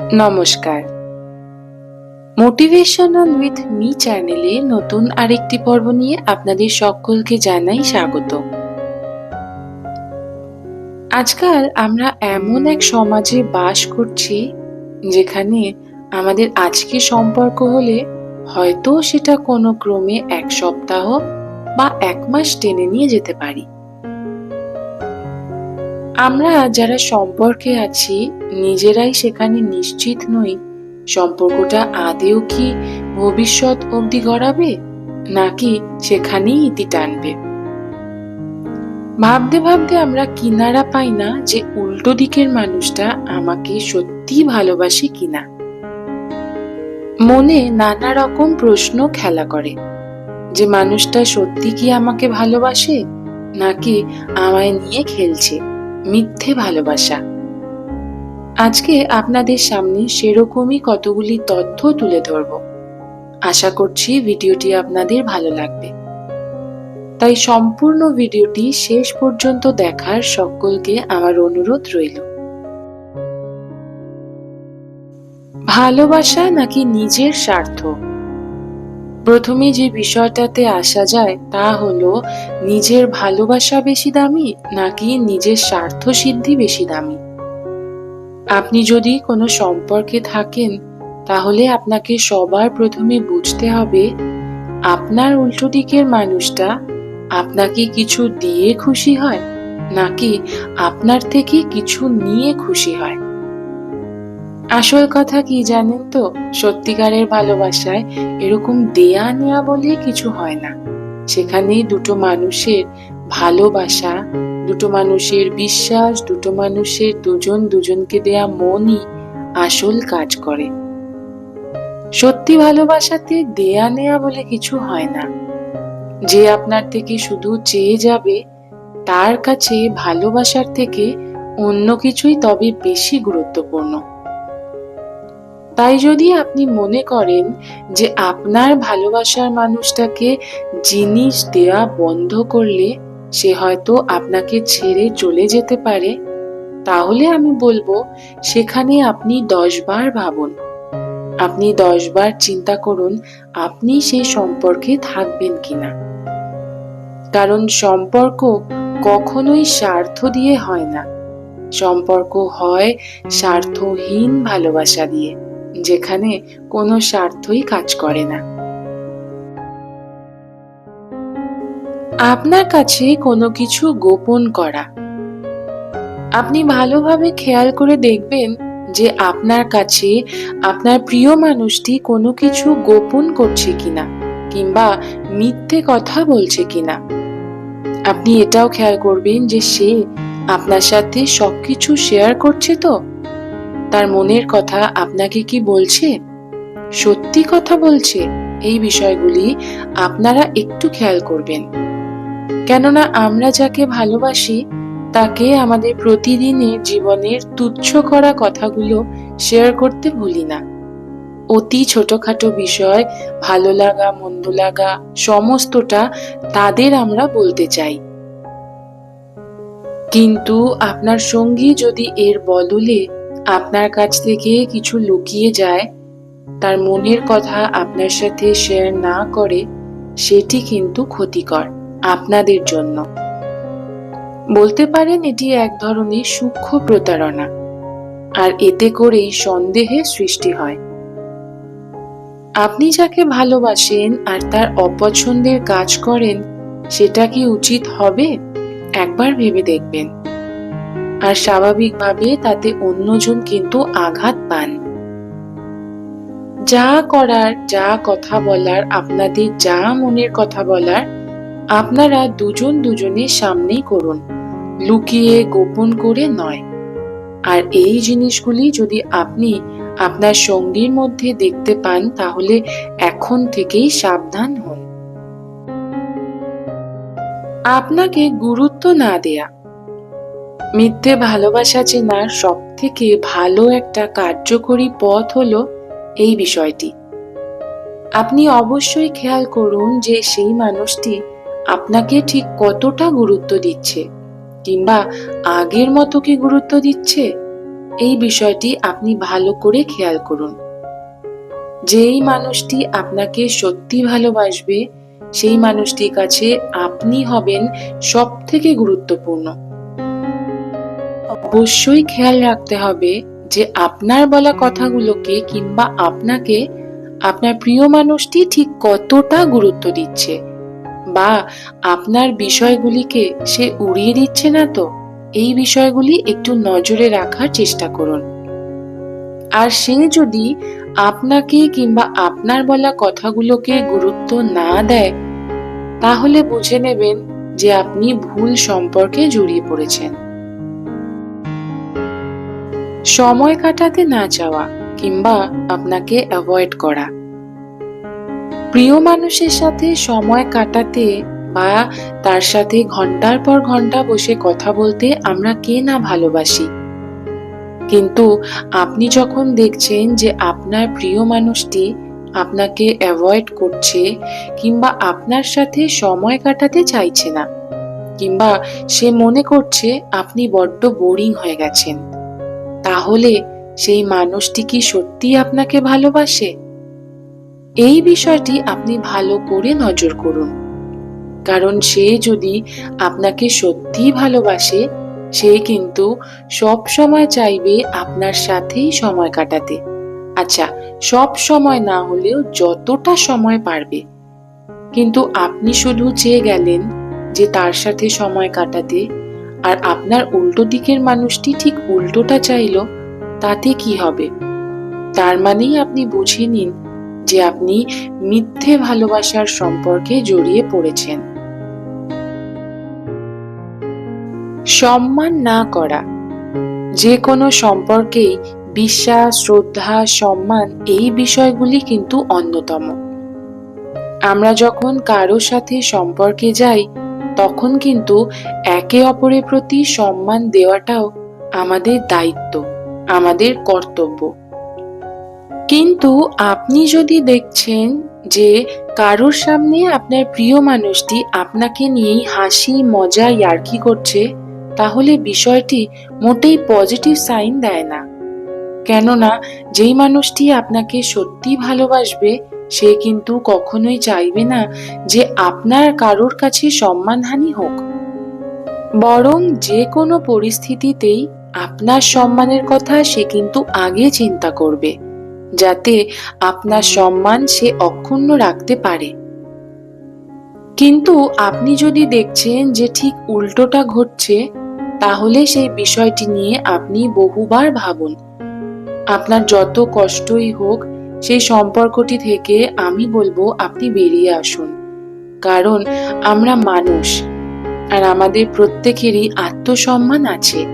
নমস্কার। Motivational with me চ্যানেলে নতুন আরেকটি পর্ব নিয়ে আপনাদের সকলকে জানাই স্বাগত। আজকাল আমরা এমন এক সমাজে বাস করছি, যেখানে আমাদের আজকে সম্পর্ক হলে হয়তো সেটা কোনো ক্রমে এক সপ্তাহ বা এক মাস টেনে নিয়ে যেতে পারি। আমরা যারা সম্পর্কে আছি, নিজেরাই সেখানে নিশ্চিত নই। সম্পর্কটা আদেও কি ভবিষ্যৎ অবধি গড়াবে, নাকি সেখানেই ইতি টানবে? ভাবতে ভাবতে আমরা কিনারা পাই না যে উল্টো দিকের মানুষটা আমাকে সত্যি ভালোবাসে কিনা। মনে নানা রকম প্রশ্ন খেলা করে। যে মানুষটা সত্যি কি আমাকে ভালোবাসে, নাকি আমায় নিয়ে খেলছে? মিথ্যে ভালোবাসা। আজকে আপনাদের সামনে সেরকমই কতগুলি তথ্য তুলে ধরব। আশা করছি ভিডিওটি আপনাদের ভালো লাগবে। তাই সম্পূর্ণ ভিডিওটি শেষ পর্যন্ত দেখার সকলকে আমার অনুরোধ রইল। ভালোবাসা নাকি নিজের স্বার্থ? প্রথমে যে বিষয়টাতে আসা যায় তা হলো, নিজের ভালোবাসা বেশি দামি নাকি নিজের স্বার্থ সিদ্ধি বেশি দামি? আপনি যদি কোনো সম্পর্কে থাকেন, তাহলে আপনাকে সবার প্রথমে বুঝতে হবে, আপনার উল্টো দিকের মানুষটা আপনাকে কিছু দিয়ে খুশি হয় নাকি আপনার থেকে কিছু নিয়ে খুশি হয়? আসল কথা কি জানেন তো? সত্যিকারের ভালোবাসায় এরকম দেয়া নেয়া বলে কিছু হয় না। সেখানে দুটো মানুষের ভালোবাসা, দুটো মানুষের বিশ্বাস, দুটো মানুষের দুজন দুজনকে দেয়া মনই আসল কাজ করে। সত্যি ভালোবাসাতে দেয়া নেয়া বলে কিছু হয় না। যে আপনার থেকে শুধু চেয়ে যাবে, তার কাছে ভালোবাসার থেকে অন্য কিছুই তবে বেশি গুরুত্বপূর্ণ। তাই যদি আপনি মনে করেন যে আপনার ভালোবাসার মানুষটাকে জিনিস দেওয়া বন্ধ করলে সে হয়তো আপনাকে ছেড়ে চলে যেতে পারে, তাহলে আমি বলব সেখানে আপনি দশবার ভাবুন। আপনি দশবার চিন্তা করুন আপনি সেই সম্পর্কে থাকবেন কিনা। কারণ সম্পর্ক কখনোই স্বার্থ দিয়ে হয় না। সম্পর্ক হয় স্বার্থহীন ভালোবাসা দিয়ে। যেখানে কোনো স্বার্থই কাজ করে না। আপনার কাছে কোনো কিছু গোপন করা। আপনি ভালোভাবে খেয়াল করে দেখবেন যে আপনার কাছে আপনার প্রিয় মানুষটি কোনো কিছু গোপন করছে কিনা, কিংবা মিথ্যে কথা বলছে কিনা। আপনি এটাও খেয়াল করবেন যে সে আপনার সাথে সবকিছু শেয়ার করছে তো। তার মনের কথা আপনাকে কি বলছে? সত্যি কথা বলছে এই বিষয়গুলি আপনারা একটু খেয়াল করবেন। কেননা আমরা যাকে ভালোবাসি, তাকে আমাদের প্রতিদিনের জীবনের তুচ্ছ করা কথাগুলো শেয়ার করতে ভুলি না। অতি ছোটখাটো বিষয়, ভালো লাগা, মন্দ লাগা, সমস্তটা তাদের আমরা বলতে চাই। কিন্তু আপনার সঙ্গী যদি এর বদলে আপনার কাছ থেকে কিছু লুকিয়ে যায়, তার মনের কথা আপনার সাথে শেয়ার না করে, সেটি কিন্তু ক্ষতিকর আপনাদের জন্য। বলতে পারেন এটি এক ধরনের সূক্ষ্ম প্রতারণা, আর এতে করেই সন্দেহের সৃষ্টি হয়। আপনি যাকে ভালোবাসেন আর তার অপছন্দের কাজ করেন, সেটা কি উচিত হবে? একবার ভেবে দেখবেন। আর স্বাভাবিকভাবে তাতে অন্যজন কিন্তু আঘাত পান। যা করার, যা কথা বলার, আপনাদের যা মনের কথা বলার, আপনারা দুজন দুজনের সামনেই করুন। লুকিয়ে গোপন করে নয়। আর এই জিনিসগুলি যদি আপনি আপনার সঙ্গীর মধ্যে দেখতে পান, তাহলে এখন থেকেই সাবধান হন। আপনাকে গুরুত্ব না দেয়া মিথ্যে ভালোবাসা চেনার সব থেকে ভালো একটা কার্যকরী পথ হলো এই বিষয়টি। আপনি অবশ্যই খেয়াল করুন যে সেই মানুষটি আপনাকে ঠিক কতটা গুরুত্ব দিচ্ছে কিংবা আগের মতো কি গুরুত্ব দিচ্ছে, এই বিষয়টি আপনি ভালো করে খেয়াল করুন। যেই মানুষটি আপনাকে সত্যি ভালোবাসবে, সেই মানুষটির কাছে আপনি হবেন সব থেকে গুরুত্বপূর্ণ। অবশ্যই খেয়াল রাখতে হবে যে আপনার বলা কথাগুলোকে কিংবা আপনাকে আপনার প্রিয় মানুষটি ঠিক কতটা গুরুত্ব দিচ্ছে বা আপনার বিষয়গুলিকে সে উড়িয়ে দিচ্ছে না তো? এই বিষয়গুলি একটু নজরে রাখার চেষ্টা করুন। আর সে যদি আপনাকে কিংবা আপনার বলা কথাগুলোকে গুরুত্ব না দেয়, তাহলে বুঝে নেবেন যে আপনি ভুল সম্পর্কে জড়িয়ে পড়েছেন। সময় কাটাতে না চাওয়া কিংবা আপনাকে অ্যাভয়েড করা। প্রিয় মানুষের সাথে সময় কাটাতে বা তার সাথে ঘণ্টার পর ঘণ্টা বসে কথা বলতে আমরা কে না ভালোবাসি? কিন্তু আপনি যখন দেখছেন যে আপনার প্রিয় মানুষটি আপনাকে অ্যাভয়েড করছে কিংবা আপনার সাথে সময় কাটাতে চাইছে না, কিংবা সে মনে করছে আপনি বড্ড বোরিং হয়ে গেছেন। তাহলে সেই মানুষটি কি সত্যি আপনাকে ভালোবাসে? এই বিষয়টি আপনি ভালো করে নজর করুন। কারণ সে যদি আপনাকে সত্যি ভালোবাসে, সে কিন্তু সব সময় চাইবে আপনার সাথেই সময় কাটাতে। আচ্ছা সব সময় না হলেও যতটা সময় পারবে। কিন্তু আপনি শুধু চেয়ে গেলেন যে তার সাথে সময় কাটাতে আর আপনার উল্টো দিকের মানুষটি ঠিক উল্টোটা চাইলো, তাতে কি হবে? তার মানেই আপনি বুঝে নিন যে আপনি মিথ্যে ভালোবাসার সম্পর্কে জড়িয়ে পড়েছেন। সম্মান না করা। যে কোনো সম্পর্কেই বিশ্বাস, শ্রদ্ধা, সম্মান এই বিষয়গুলি কিন্তু অন্যতম। আমরা যখন কারও সাথে সম্পর্কে যাই তখন কিন্তু একে অপরের প্রতি সম্মান দেওয়াটাও আমাদের দায়িত্ব, আমাদের কর্তব্য। কিন্তু আপনি যদি দেখছেন যে কারোর সামনে আপনার প্রিয় মানুষটি আপনাকে নিয়েই হাসি মজা ইয়ার্কি করছে, তাহলে বিষয়টি মোটেই পজিটিভ সাইন দেয় না। কেননা, যেই মানুষটি আপনাকে সত্যি ভালোবাসবে সে কিন্তু কখনোই চাইবে না যে আপনার কারোর কাছে সম্মানহানি হোক। বরং যে কোনো পরিস্থিতিতেই আপনার সম্মানের কথা সে কিন্তু আগে চিন্তা করবে, যাতে আপনার সম্মান সে অক্ষুণ্ণ রাখতে পারে। কিন্তু আপনি যদি দেখছেন যে ঠিক উল্টোটা ঘটছে, তাহলে সেই বিষয়টি নিয়ে আপনি বহুবার ভাবুন। আপনার যত কষ্টই হোক সেই সম্পর্কটি থেকে আমি বলব আপনি বেরিয়ে আসুন। কারণ আমরা মানুষ আর আমাদের প্রত্যেকেরই আত্মসম্মান আছে।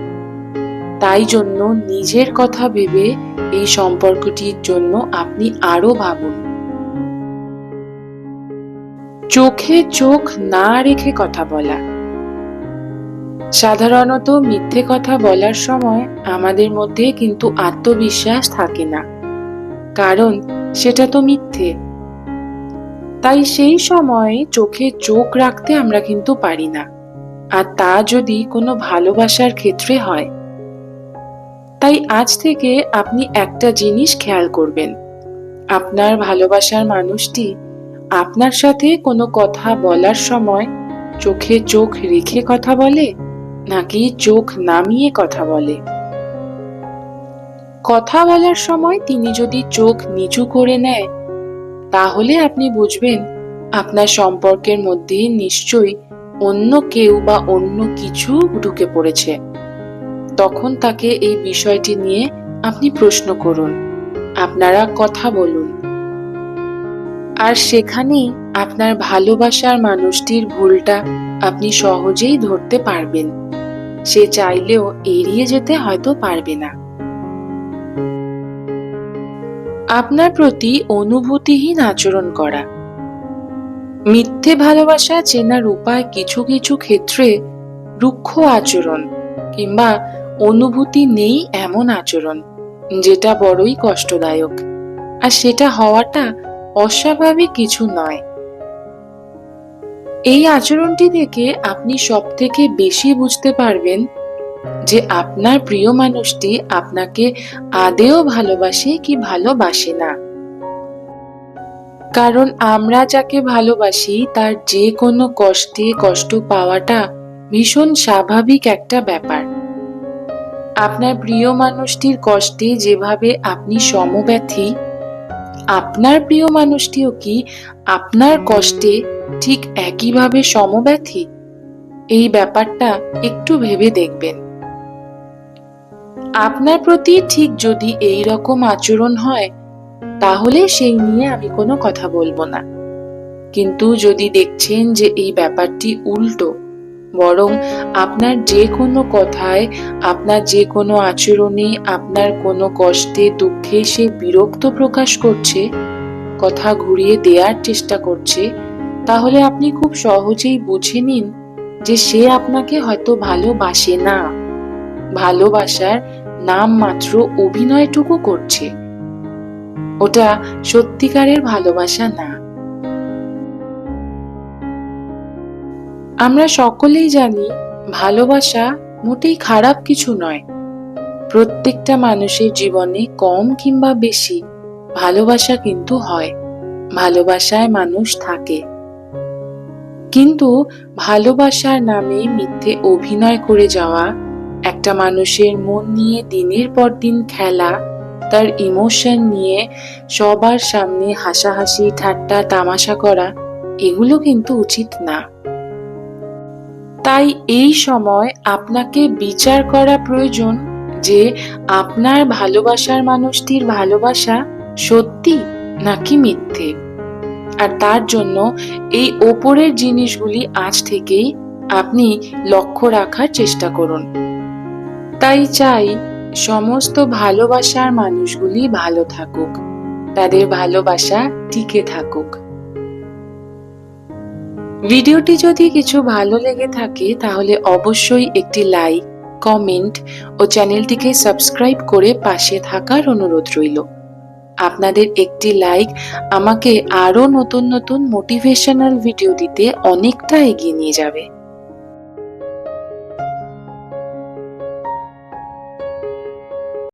তাই জন্য নিজের কথা ভেবে এই সম্পর্কটির জন্য আপনি আরও ভাবুন। চোখে চোখ না রেখে কথা বলা। সাধারণত মিথ্যে কথা বলার সময় আমাদের মধ্যে কিন্তু আত্মবিশ্বাস থাকে না। কারণ সেটা তো মিথ্যে। তাই সেই সময় চোখে চোখ রাখতে আমরা কিন্তু পারি না। আর তা যদি কোনো ভালোবাসার ক্ষেত্রে হয়। তাই আজ থেকে আপনি একটা জিনিস খেয়াল করবেন। আপনার ভালোবাসার মানুষটি আপনার সাথে কোনো কথা বলার সময় চোখে চোখ রেখে কথা বলে, নাকি চোখ নামিয়ে কথা বলে? কথা বলার সময় তিনি যদি চোখ নিচু করে নেয়, তাহলে আপনি বুঝবেন আপনার সম্পর্কের মধ্যে নিশ্চয়ই অন্য কেউ বা অন্য কিছু ঢুকে পড়েছে। তখন তাকে এই বিষয়টি নিয়ে আপনি প্রশ্ন করুন। আপনারা কথা বলুন। আর সেখানেই আপনার ভালোবাসার মানুষটির ভুলটা আপনি সহজেই ধরতে পারবেন। সে চাইলেও এড়িয়ে যেতে হয়তো পারবে না। আপনার প্রতি অনুভূতিহীন আচরণ করা। মিথ্যে ভালোবাসা চেনার উপায় কিছু কিছু ক্ষেত্রে রুক্ষ আচরণ কিংবা অনুভূতি নেই এমন আচরণ, যেটা বড়ই কষ্টদায়ক। আর সেটা হওয়াটা অস্বাভাবিক কিছু নয়। এই আচরণটি থেকে আপনি সব থেকে বেশি বুঝতে পারবেন যে আপনার প্রিয় মানুষটি আপনাকে আদেও ভালোবাসে কি ভালোবাসে না। কারণ আমরা যাকে ভালোবাসি, তার যে কোনো কষ্টে কষ্ট পাওয়াটা ভীষণ স্বাভাবিক একটা ব্যাপার। আপনার প্রিয় মানুষটির কষ্টে যেভাবে আপনি সমব্যথী, আপনার প্রিয় মানুষটিও কি আপনার কষ্টে ঠিক একইভাবে সমব্যথী? এই ব্যাপারটা একটু ভেবে দেখবেন। আপনার প্রতি ঠিক যদি এই রকম আচরণ হয়, তাহলে সেই নিয়ে আমি কোনো কথা বলব না। কিন্তু যদি দেখছেন যে এই ব্যাপারটি উল্টো, বরং আপনার যে কোনো কথায়, আপনার যে কোনো আচরণে, আপনার কোনো কষ্টে, দুঃখে সে বিরক্ত প্রকাশ করছে, কথা ঘুরিয়ে দেওয়ার চেষ্টা করছে, তাহলে আপনি খুব সহজেই বুঝে নিন যে সে আপনাকে হয়তো ভালোবাসে না। ভালোবাসার নাম মাত্র অভিনয়টুকু করছে। ওটা সত্যিকারের ভালোবাসা না। আমরা সকলেই জানি, ভালোবাসা মোটেই খারাপ কিছু নয়। প্রত্যেকটা মানুষের জীবনে কম কিংবা বেশি ভালোবাসা কিন্তু হয়। ভালোবাসায় মানুষ থাকে। কিন্তু ভালোবাসার নামে মিথ্যে অভিনয় করে যাওয়া একটা মানুষের মন নিয়ে দিনের পর দিন খেলা, তার ইমোশন নিয়ে সবার সামনে হাসাহাসি, ঠাট্টা, তামাশা করা, এগুলো কিন্তু উচিত না। তাই এই সময় আপনাকে বিচার করা প্রয়োজন যে আপনার ভালোবাসার মানুষটির ভালোবাসা সত্যি নাকি মিথ্যে। আর তার জন্য এই ওপরের জিনিসগুলি আজ থেকেই আপনি লক্ষ্য রাখার চেষ্টা করুন। তাই চাই সমস্ত ভালোবাসার মানুষগুলি ভালো থাকুক, তাদের ভালোবাসা টিকে থাকুক। ভিডিওটি যদি কিছু ভালো লেগে থাকে, তাহলে অবশ্যই একটি লাইক, কমেন্ট ও চ্যানেলটিকে সাবস্ক্রাইব করে পাশে থাকার অনুরোধ রইল। আপনাদের একটি লাইক আমাকে আরও নতুন নতুন মোটিভেশনাল ভিডিও দিতে অনেকটা এগিয়ে নিয়ে যাবে।